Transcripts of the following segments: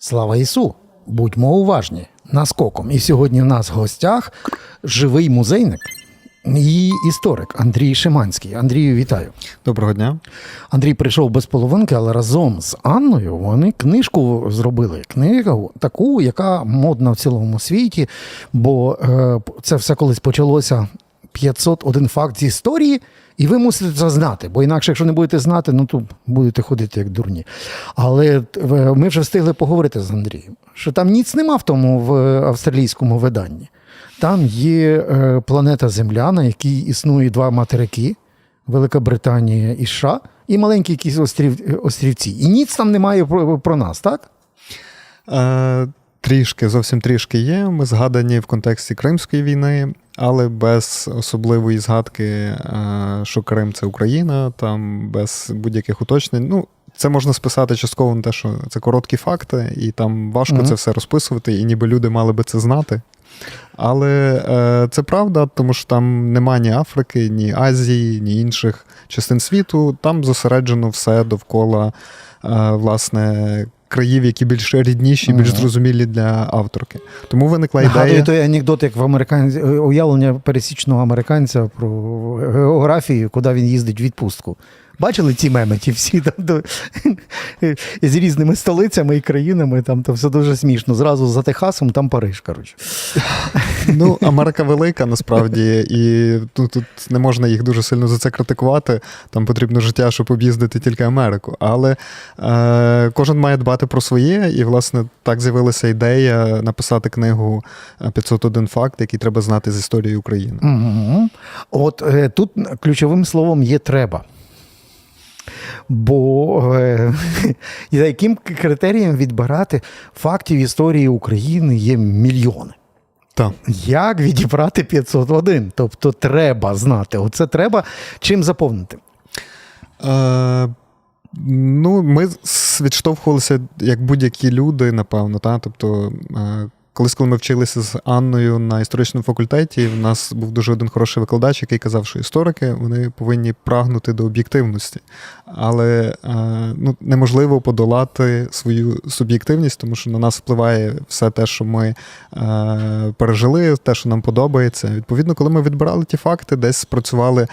Слава Ісу! Будьмо уважні наскоком. І сьогодні в нас в гостях живий музейник і історик Андрій Шиманський. Андрію, вітаю. Доброго дня. Андрій прийшов без половинки, але разом з Анною вони книжку зробили. Книгу таку, яка модна в цілому світі, бо е, це все колись почалося 501 факт з історії, і ви мусите це знати, бо інакше, якщо не будете знати, ну то будете ходити як дурні. Але е, ми вже встигли поговорити з Андрієм, що там ніц нема в тому в австралійському виданні. Там є е, планета Земля, на якій існує два материки. Велика Британія і США, і маленькі якісь острів, острівці. І ніц там немає про, про нас, так? Е, трішки, зовсім трішки є. Ми згадані в контексті Кримської війни, але без особливої згадки, е, що Крим це Україна, там без будь-яких уточнень. Ну, це можна списати частково на те, що це короткі факти, і там важко Мгм. це все розписувати, і ніби люди мали би це знати. Але е, це правда, тому що там нема ні Африки, ні Азії, ні інших частин світу. Там зосереджено все довкола е, власне країв, які більш рідніші, більш зрозумілі для авторки. Тому виникла ідея. Нагадую той анекдот, як в американці уявлення пересічного американця про географію, куди він їздить в відпустку. Бачили ці меми, ті всі там до, з різними столицями і країнами, там то все дуже смішно. Зразу за Техасом, там Париж. Коротше. Ну, Америка велика насправді, і тут, тут не можна їх дуже сильно за це критикувати. Там потрібно життя, щоб об'їздити тільки Америку. Але е, кожен має дбати про своє, і, власне, так з'явилася ідея написати книгу е, 501 факт, який треба знати з історії України. Угу. От е, тут ключовим словом є треба. Бо е, за яким критерієм відбирати фактів історії України є мільйони. Так. Як відібрати 501? Тобто треба знати. Оце треба чим заповнити. Е, ну, ми відштовхувалися як будь-які люди, напевно. Та? Тобто, е, колись, коли ми вчилися з Анною на історичному факультеті, в нас був дуже один хороший викладач, який казав, що історики вони повинні прагнути до об'єктивності. Але е, ну, неможливо подолати свою суб'єктивність, тому що на нас впливає все те, що ми е, пережили, те, що нам подобається. Відповідно, коли ми відбирали ті факти, десь спрацювали.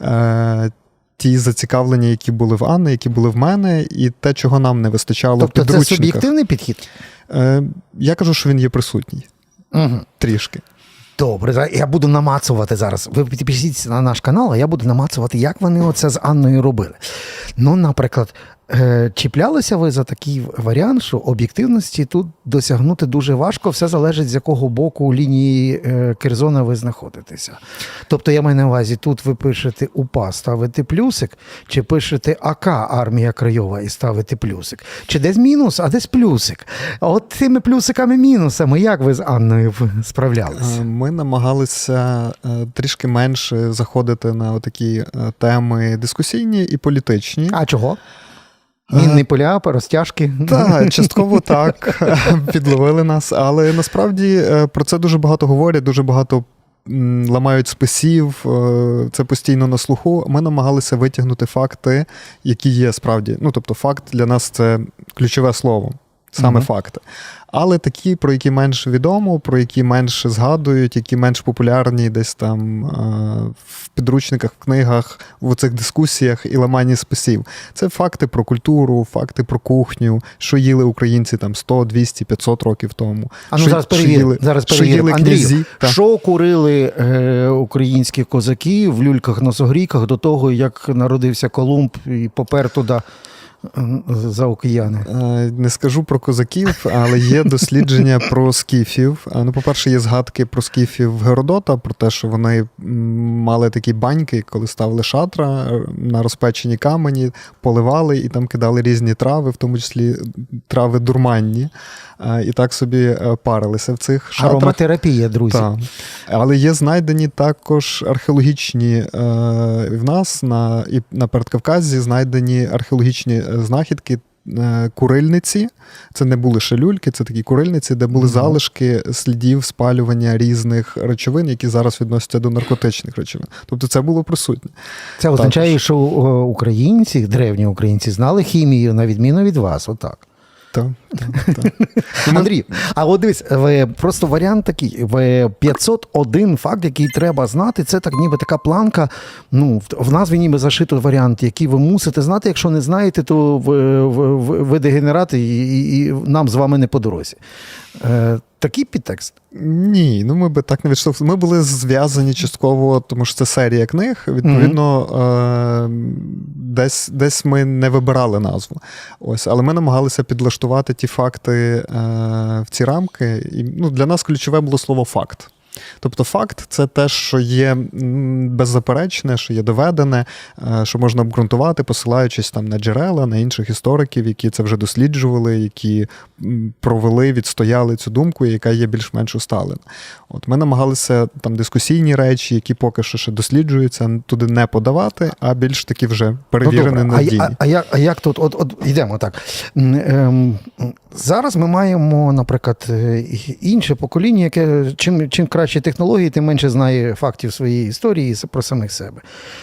Е, Ті зацікавлення, які були в Анни, які були в мене, і те, чого нам не вистачало Тобто в це суб'єктивний підхід? Е, я кажу, що він є присутній. Угу. Трішки. Добре, я буду намацувати зараз. Ви підпишіться на наш канал, а я буду намацувати, як вони оце з Анною робили. Ну, наприклад, чіплялися ви за такий варіант, що об'єктивності тут досягнути дуже важко, все залежить з якого боку лінії е, Керзона ви знаходитеся. Тобто, я маю на увазі, тут ви пишете УПА, ставите плюсик, чи пишете АК армія Крайова і ставите плюсик, чи десь мінус, а десь плюсик. А от тими плюсиками-мінусами, як ви з Анною справлялися? Е, Ми намагалися е, трішки менше заходити на такі теми дискусійні і політичні. А чого? Мінні поля, розтяжки. Так, частково так підловили нас, але насправді е, про це дуже багато говорять, дуже багато ламають списів, е, це постійно на слуху. Ми намагалися витягнути факти, які є справді. Ну, тобто, факт для нас це ключове слово, саме Мгм. факти. Але такі, про які менш відомо, про які менш згадують, які менш популярні десь там е, в підручниках, в книгах, в цих дискусіях і ламанні списів. Це факти про культуру, факти про кухню, що їли українці там 100, 200, 500 років тому. А ну що, зараз що їли, зараз що перевір. їли князі. Та. що курили е, українські козаки в люльках-носогрійках до того, як народився Колумб і попер туди за океани? Е, Не скажу про козаків, але є дослідження про скіфів. Е, Ну, по-перше, є згадки про скіфів Геродота, про те, що вони мали такі баньки, коли ставили шатра е, на розпечені камені, поливали і там кидали різні трави, в тому числі трави дурманні, е, і так собі е, парилися в цих шатрах. Ароматерапія, друзі. Так. Але є знайдені також археологічні е, в нас на, і на Передкавказі знайдені археологічні е, знахідки. е, Курильниці, це не були шалюльки, це такі курильниці, де були Мгм. залишки слідів спалювання різних речовин, які зараз відносяться до наркотичних речовин. Тобто це було присутнє. Це означає, що е, українці, древні українці, знали хімію на відміну від вас. Отак. Так, так, так. Андрій, а от дивись, просто варіант такий: 501 факт, який треба знати, це так ніби така планка. Ну, в, назві ніби зашито варіант, який ви мусите знати. Якщо не знаєте, то ви, ви, ви дегенерати і, і, і нам з вами не по дорозі. Е, такий підтекст. Ні, ну ми би так не відштовхнули. Ми були зв'язані частково, тому що це серія книг. Відповідно, е- десь, десь ми не вибирали назву. Ось, але ми намагалися підлаштувати ті факти е- в ці рамки. І, ну, для нас ключове було слово факт. Тобто факт це те, що є беззаперечне, що є доведене, е, що можна обґрунтувати, посилаючись там на джерела, на інших істориків, які це вже досліджували, які провели, відстояли цю думку, яка є більш-менш усталена. От ми намагалися там дискусійні речі, які поки що ще досліджуються, туди не подавати, а більш такі вже перевірені Ну, надійні. А, а, а як тут? От, от йдемо так. Ем, зараз ми маємо, наприклад, е, інше покоління, яке чим, чим краще технології, тим менше знає фактів своєї історії про самих себе.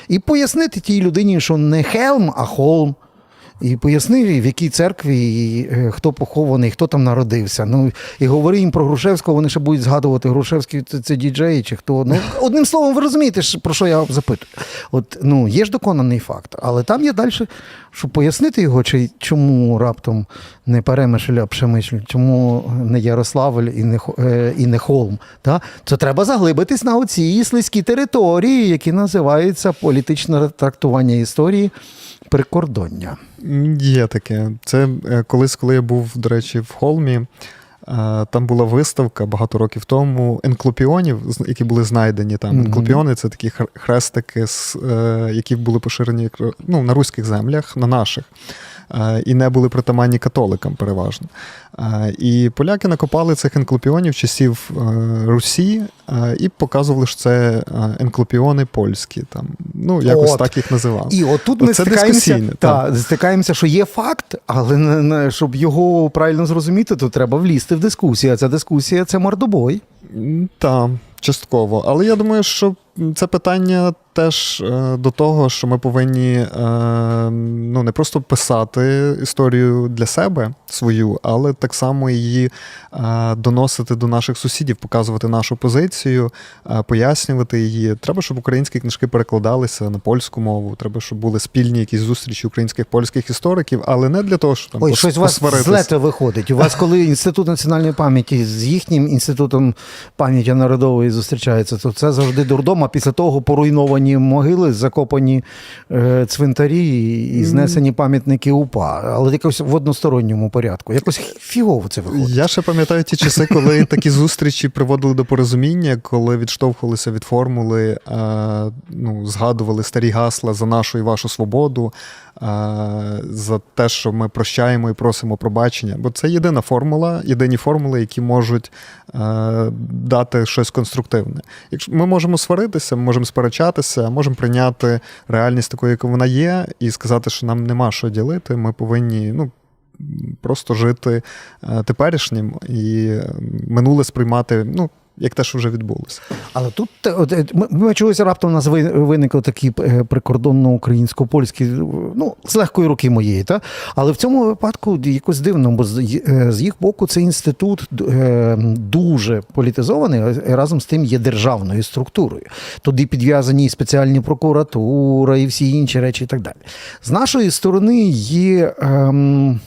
І пояснити тій людині, що не Хелм, а Холм. І поясни, в якій церкві і, е, хто похований, хто там народився. Ну і говори їм про Грушевського, вони ще будуть згадувати Грушевський це, це діджей чи хто. Ну одним словом, ви розумієте, про що я запитую. От ну є ж доконаний факт, але там є далі, щоб пояснити його, чи чому раптом не Перемишль, а Пшемишль, чому не Ярославль і не е, і не Холм. Та? То треба заглибитись на оці слизькі території, які називаються політичне трактування історії прикордоння. Є таке. Це е, колись, коли я був, до речі, в Холмі. е, Там була виставка багато років тому енклопіонів, які були знайдені там. Мгм. Енклопіони це такі хрестики, е, які були поширені ну, на руських землях, на наших, і не були притаманні католикам переважно. І поляки накопали цих енклопіонів часів е, Русі і показували, що це енклопіони польські. Там. Ну, якось От. так їх називали. І отут ми Це стикаємося, дискусійне, та, стикаємося, що є факт, але щоб його правильно зрозуміти, то треба влізти в дискусію. А ця дискусія це мордобой. Так, частково. Але я думаю, що це питання теж е, до того, що ми повинні е, ну, не просто писати історію для себе свою, але так само її е, доносити до наших сусідів, показувати нашу позицію, е, пояснювати її. Треба, щоб українські книжки перекладалися на польську мову. Треба, щоб були спільні якісь зустрічі українських польських істориків, але не для того, щоб там Ой, пос- щось у вас злете виходить. У вас, коли інститут національної пам'яті з їхнім інститутом пам'яті народової зустрічається, то це завжди дурдом, а після того поруйновані могили, закопані е, цвинтарі і- знесені пам'ятники УПА, але якось в односторонньому порядку. Якось фігово це виходить. Я ще пам'ятаю ті часи, коли такі зустрічі приводили до порозуміння, коли відштовхувалися від формули, е, ну, згадували старі гасла за нашу і вашу свободу, е, за те, що ми прощаємо і просимо пробачення. Бо це єдина формула, єдині формули, які можуть е, дати щось конструктивне. Якщо ми можемо сваритися, ми можемо сперечатися, можемо прийняти реальність такою, яка вона є, і сказати, що нам нема що ділити. Ми повинні ну, просто жити е, теперішнім і е, минуле сприймати, ну, як те, що вже відбулося. Але тут от, е, ми, ми чогось раптом у нас ви- виникли такі е, прикордонно-українсько-польські, ну, з легкої руки моєї. Та? Але в цьому випадку якось дивно, бо з, е, їх боку цей інститут е, дуже політизований, разом з тим є державною структурою. Туди підв'язані спеціальні прокуратура і всі інші речі і так далі. З нашої сторони є. Ем,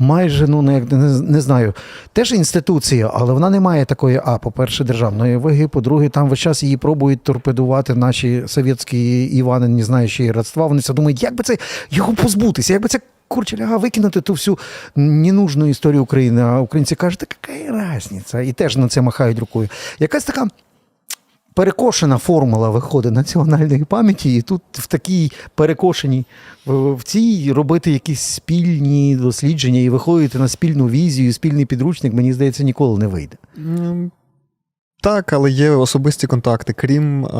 майже ну не, не, знаю, теж інституція, але вона не має такої, а, по-перше, державної ваги, по-друге, там весь час її пробують торпедувати наші совєтські Івани, не знаючи родства. Вони все думають, як би це його позбутися, як би це. Курче ляга викинути ту всю ненужну історію України. А українці кажуть, яка різниця? І теж на це махають рукою. Якась така перекошена формула виходить національної пам'яті, і тут в такій перекошеній в, цій робити якісь спільні дослідження і виходити на спільну візію, спільний підручник, мені здається, ніколи не вийде. Так, але є особисті контакти. Крім е,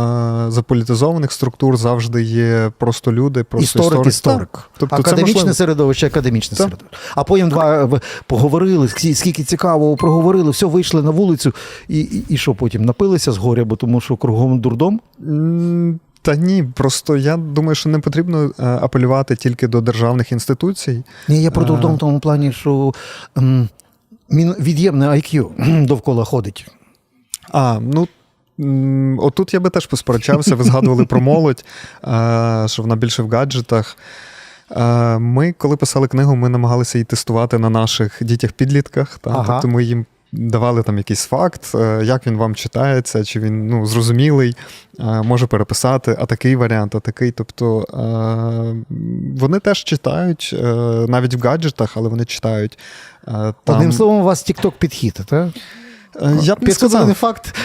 заполітизованих структур, завжди є просто люди, просто історик, історик. історик. Тобто академічне можливо. середовище, академічне Так. середовище. А потім два поговорили, скільки цікавого проговорили, все, вийшли на вулицю, і, і, і що потім? Напилися з горя, бо тому що кругом дурдом. Та ні, просто я думаю, що не потрібно е, апелювати тільки до державних інституцій. Ні, я про А. в тому плані, що м, від'ємне IQ довкола ходить. А, ну. Отут я би теж посперечався, ви згадували про молодь, що вона більше в гаджетах. Ми, коли писали книгу, ми намагалися її тестувати на наших дітях-підлітках. Та? Ага. Тобто ми їм давали там якийсь факт, е, як він вам читається, чи він ну, зрозумілий, е, може переписати, а такий варіант, а такий. Тобто е, вони теж читають, навіть в гаджетах, але вони читають. Там, Одним словом, у вас TikTok підхід, так? Е, я б не сказав. факт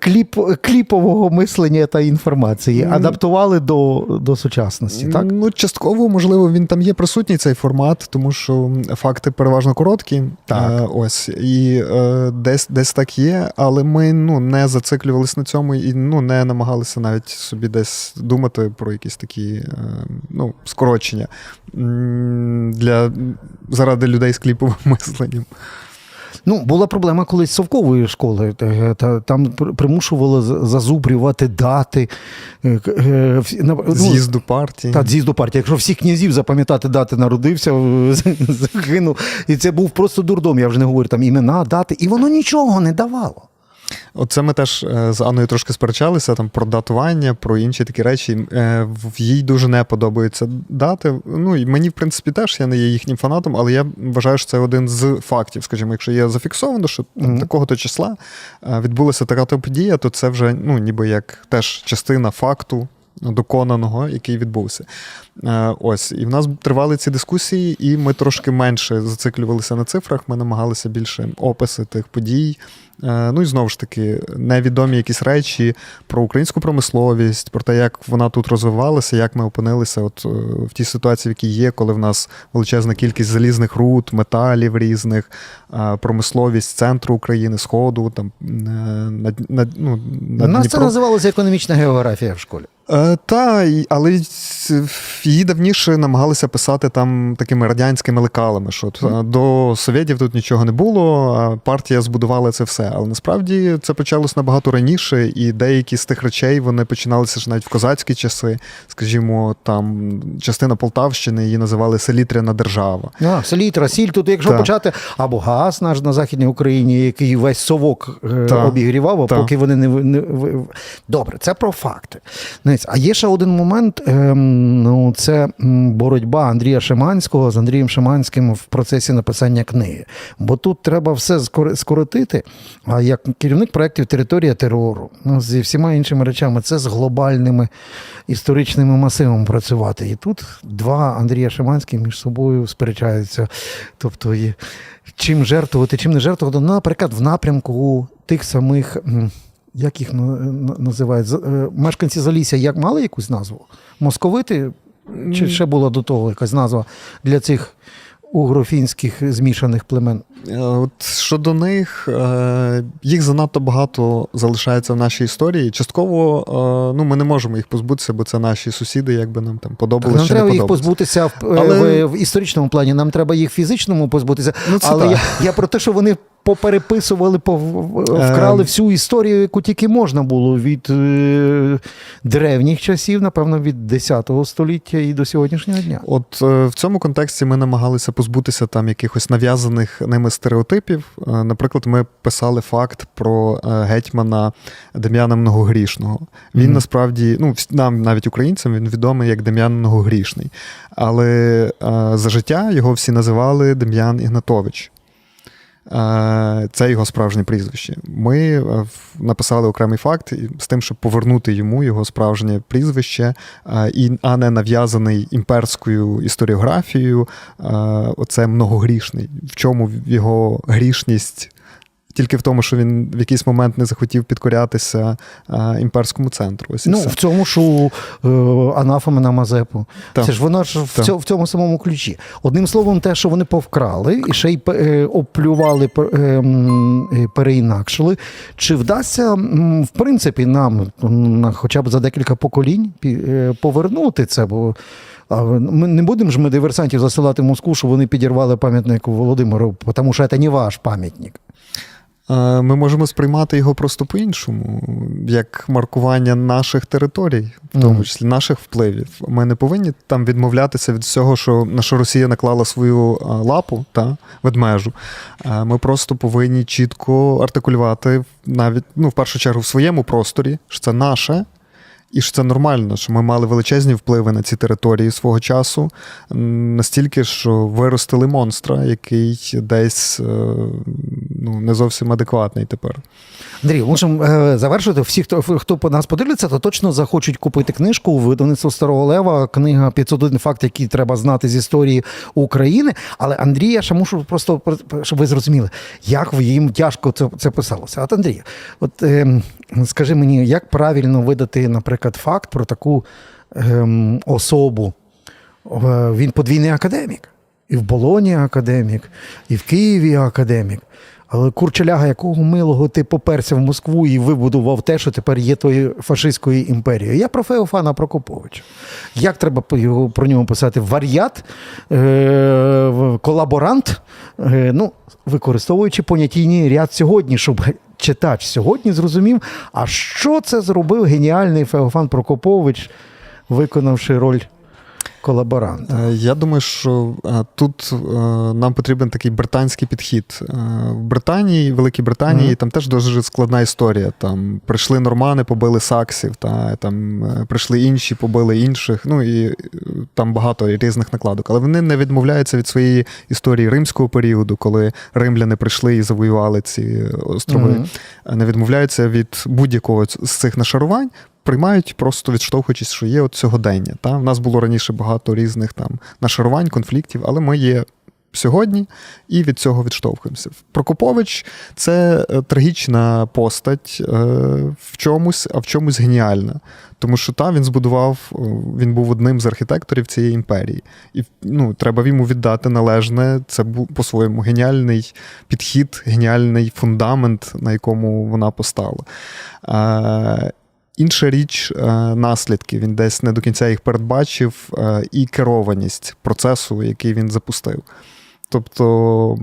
кліп, кліпового мислення та інформації, адаптували до, до сучасності, так? Ну, частково, можливо, він там є присутній цей формат, тому що факти переважно короткі. Так. Е, ось. І е, десь, десь так є, але ми ну, не зациклювалися на цьому і ну, не намагалися навіть собі десь думати про якісь такі е, ну, скорочення для, заради людей з кліповим мисленням. Ну, була проблема колись совкової школи. Е, Та, там пр- примушували зазубрювати дати. е, е, ну, З'їзду партії. Та з'їзду партії. Якщо всіх князів запам'ятати дати народився, е, загинув. І це був просто дурдом. Я вже не говорю там імена, дати, і воно нічого не давало. Оце ми теж е, з Анною трошки сперечалися там про датування, про інші такі речі. Е, Їй дуже не подобаються дати. Ну і мені, в принципі, теж я не є їхнім фанатом, але я вважаю, що це один з фактів. Скажімо, якщо є зафіксовано, що там, Мгм. такого-то числа е, відбулася така то подія, то це вже ну, ніби як теж частина факту. Доконаного, який відбувся. Е, ось, і в нас тривали ці дискусії, і ми трошки менше зациклювалися на цифрах. Ми намагалися більше описи тих подій. Е, Ну і знову ж таки, невідомі якісь речі про українську промисловість, про те, як вона тут розвивалася, як ми опинилися от е, в тій ситуації, в якій є, коли в нас величезна кількість залізних руд, металів різних, промисловість центру України, Сходу, там на, на, ну, на нас це Дніпро. називалося економічна географія в школі. Та, але її давніше намагалися писати там такими радянськими лекалами, що е, до совєтів тут нічого не було, а партія збудувала це все. Але насправді це почалось набагато раніше, і деякі з тих речей вони починалися ж навіть в козацькі часи. Скажімо, там частина Полтавщини її називали селітряна держава. А, селітра, сіль, тут якщо Так. почати, або газ наш на Західній Україні, який весь совок е, Так. обігрівав, а Так. поки вони не, не Добре, це про факти. А є ще один момент: ем, ну, це боротьба Андрія Шиманського з Андрієм Шиманським в процесі написання книги. Бо тут треба все скор- скоротити. А як керівник проєктів Територія терору ну, зі всіма іншими речами, це з глобальними історичними масивами працювати. І тут два Андрія Шиманські між собою сперечаються. Тобто, чим жертвувати, чим не жертвувати. Ну, наприклад, в напрямку тих самих. Як їх на- на- називають? Е, Мешканці Залісся як мали якусь назву? Московити? Чи ще була до того якась назва для цих угрофінських змішаних племен? Е, От щодо них, е, їх занадто багато залишається в нашій історії. Частково е, ну, ми не можемо їх позбутися, бо це наші сусіди, якби нам там подобалося. нам треба не їх позбутися в, Але- в, в історичному плані, нам треба їх в фізичному позбутися. Ну, це Але так. я, я про те, що вони попереписували, вкрали Ем. всю історію, яку тільки можна було від е, древніх часів, напевно, від 10 століття і до сьогоднішнього дня. От е, в цьому контексті ми намагалися позбутися там якихось нав'язаних ними стереотипів. Е, Наприклад, ми писали факт про е, гетьмана Дем'яна Многогрішного. Він Мгм. насправді, ну нам, навіть українцям, він відомий як Дем'ян Многогрішний. Але е, за життя його всі називали Дем'ян Ігнатович. Е, Це його справжнє прізвище. Ми е, написали окремий факт з тим, щоб повернути йому його справжнє прізвище, е, а не нав'язаний імперською історіографією. Оце многогрішний. В чому його грішність? Тільки в тому, що він в якийсь момент не захотів підкорятися е, імперському центру. Ось Ну, все. в цьому ж у е, анафема на Мазепу. Так. Це ж воно ж в, цьому, в цьому самому ключі. Одним словом, те, що вони повкрали і ще й е, оплювали, е, переінакшили. Чи вдасться, в принципі, нам на- хоча б за декілька поколінь е, повернути це? Бо а, ми не будемо ж ми диверсантів засилати в Москву, щоб вони підірвали пам'ятник Володимиру, тому що це не ваш пам'ятник. Е, Ми можемо сприймати його просто по-іншому, як маркування наших територій, в тому числі наших впливів. Ми не повинні там відмовлятися від всього, що на що Росія наклала свою лапу та ведмежу. Е, Ми просто повинні чітко артикулювати навіть ну, в першу чергу в своєму просторі, що це наше. І що це нормально, що ми мали величезні впливи на ці території свого часу, настільки, що виростили монстра, який десь е, ну, не зовсім адекватний тепер. Андрій, можемо е, завершити. Всі, хто хто по нас подивляться, то точно захочуть купити книжку видавництво Старого Лева, книга «501 факт, який треба знати з історії України. Але Андрій, я ще мушу просто щоб ви зрозуміли, як їм тяжко це, це писалося. От Андрій, от е, скажи мені, як правильно видати, наприклад, факт про таку е, особу? Е, Він подвійний академік. І в Болоні академік, і в Києві академік. Але курчеляга, якого милого ти поперся в Москву і вибудував те, що тепер є тою фашистською імперією. Я про Феофана Прокоповича. Як треба про нього писати? Вар'ят, е, колаборант, е, ну, використовуючи понятійний ряд сьогодні, щоб читач сьогодні зрозумів, а що це зробив геніальний Феофан Прокопович, виконавши роль колаборанта. Е, Я думаю, що е, тут е, нам потрібен такий британський підхід. В Британії, Великій Британії, Мгм. там теж дуже складна історія. Там прийшли нормани, побили саксів, та там прийшли інші, побили інших. Ну і там багато різних накладок. Але вони не відмовляються від своєї історії римського періоду, коли римляни прийшли і завоювали ці острови. Мгм. не відмовляються від будь-якого з цих нашарувань. Приймають просто відштовхуючись, що є от сьогодення. Та? У нас було раніше багато різних там нашарувань, конфліктів, але ми є сьогодні і від цього відштовхуємося. Прокопович це е, трагічна постать е, в чомусь, а в чомусь геніальна. Тому що та він збудував, е, він був одним з архітекторів цієї імперії. І ну, треба йому віддати належне. Це був по-своєму геніальний підхід, геніальний фундамент, на якому вона постала. Інша річ е, наслідки. Він десь не до кінця їх передбачив, е, і керованість процесу, який він запустив. Тобто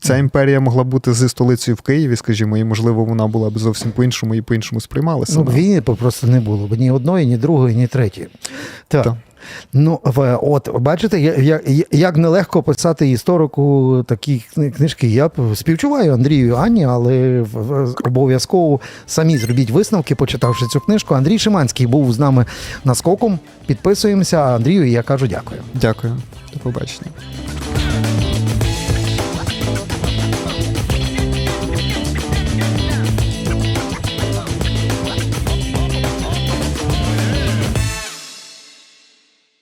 ця імперія могла бути зі столицею в Києві, скажімо, і можливо вона була б зовсім по-іншому і по-іншому сприймалася. Ну, війни просто не було б ні одної, ні другої, ні третьої. Так. Так. Ну, от бачите, я- я- я- як нелегко писати історику такі книжки. Я співчуваю Андрію і Анні, але обов'язково самі зробіть висновки, почитавши цю книжку. Андрій Шиманський був з нами наскоком. Підписуємося. Андрію, я кажу дякую. Дякую. До побачення.